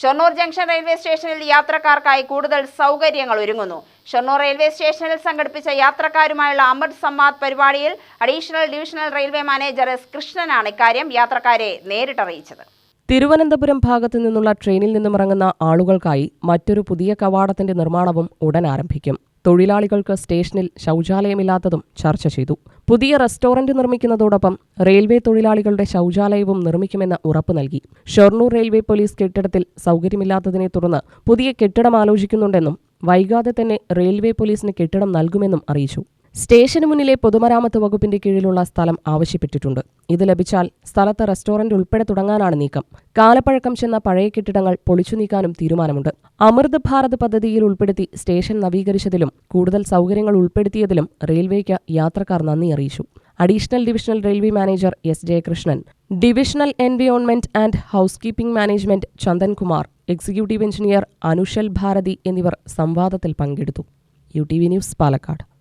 Shoranur junction railway സ്റ്റേഷനിൽ യാത്രക്കാർക്കായി കൂടുതൽ സൗകര്യങ്ങൾ ഒരുങ്ങുന്നു. ഷൊർണൂർ റെയിൽവേ സ്റ്റേഷനിൽ സംഘടിപ്പിച്ച യാത്രക്കാരുമായുള്ള അമൃത് സംവാദ് പരിപാടിയിൽ additional divisional railway manager S കൃഷ്ണനാണ് ഇക്കാര്യം യാത്രക്കാരെ നേരിട്ടറിയിച്ചത്. തിരുവനന്തപുരം ഭാഗത്തു നിന്നുള്ള ട്രെയിനിൽ നിന്നുമിറങ്ങുന്ന ആളുകൾക്കായി മറ്റൊരു പുതിയ കവാടത്തിന്റെ നിർമ്മാണവും ഉടൻ ആരംഭിക്കും. തൊഴിലാളികൾക്ക് സ്റ്റേഷനിൽ ശൗചാലയമില്ലാത്തതും ചർച്ച ചെയ്തു. പുതിയ റെസ്റ്റോറന്റ് നിർമ്മിക്കുന്നതോടൊപ്പം റെയിൽവേ തൊഴിലാളികളുടെ ശൗചാലയവും നിർമ്മിക്കുമെന്ന് ഉറപ്പ് നൽകി. ഷൊർണൂർ റെയിൽവേ പോലീസ് കെട്ടിടത്തിൽ സൗകര്യമില്ലാത്തതിനെ തുടർന്ന് പുതിയ കെട്ടിടം ആലോചിക്കുന്നുണ്ടെന്നും വൈകാതെ തന്നെ റെയിൽവേ പോലീസിന് കെട്ടിടം നൽകുമെന്നും അറിയിച്ചു. സ്റ്റേഷന് മുന്നിലെ പൊതുമരാമത്ത് വകുപ്പിന്റെ കീഴിലുള്ള സ്ഥലം ആവശ്യപ്പെട്ടിട്ടുണ്ട്. ഇത് ലഭിച്ചാൽ സ്ഥലത്ത് റെസ്റ്റോറന്റ് ഉൾപ്പെടെ തുടങ്ങാനാണ് നീക്കം. കാലപ്പഴക്കം ചെന്ന പഴയ കെട്ടിടങ്ങൾ പൊളിച്ചു നീക്കാനും തീരുമാനമുണ്ട്. അമൃത് ഭാരത് പദ്ധതിയിൽ ഉൾപ്പെടുത്തി സ്റ്റേഷൻ നവീകരിച്ചതിലും കൂടുതൽ സൗകര്യങ്ങൾ ഉൾപ്പെടുത്തിയതിലും റെയിൽവേക്ക് യാത്രക്കാർ നന്ദി അറിയിച്ചു. Additional divisional railway manager S Jayakrishnan divisional environment and housekeeping management Chandankumar executive engineer Anushal Bharati എന്നിവർ സംവാദത്തിൽ പങ്കെടുത്തു. U T V news Palakkad.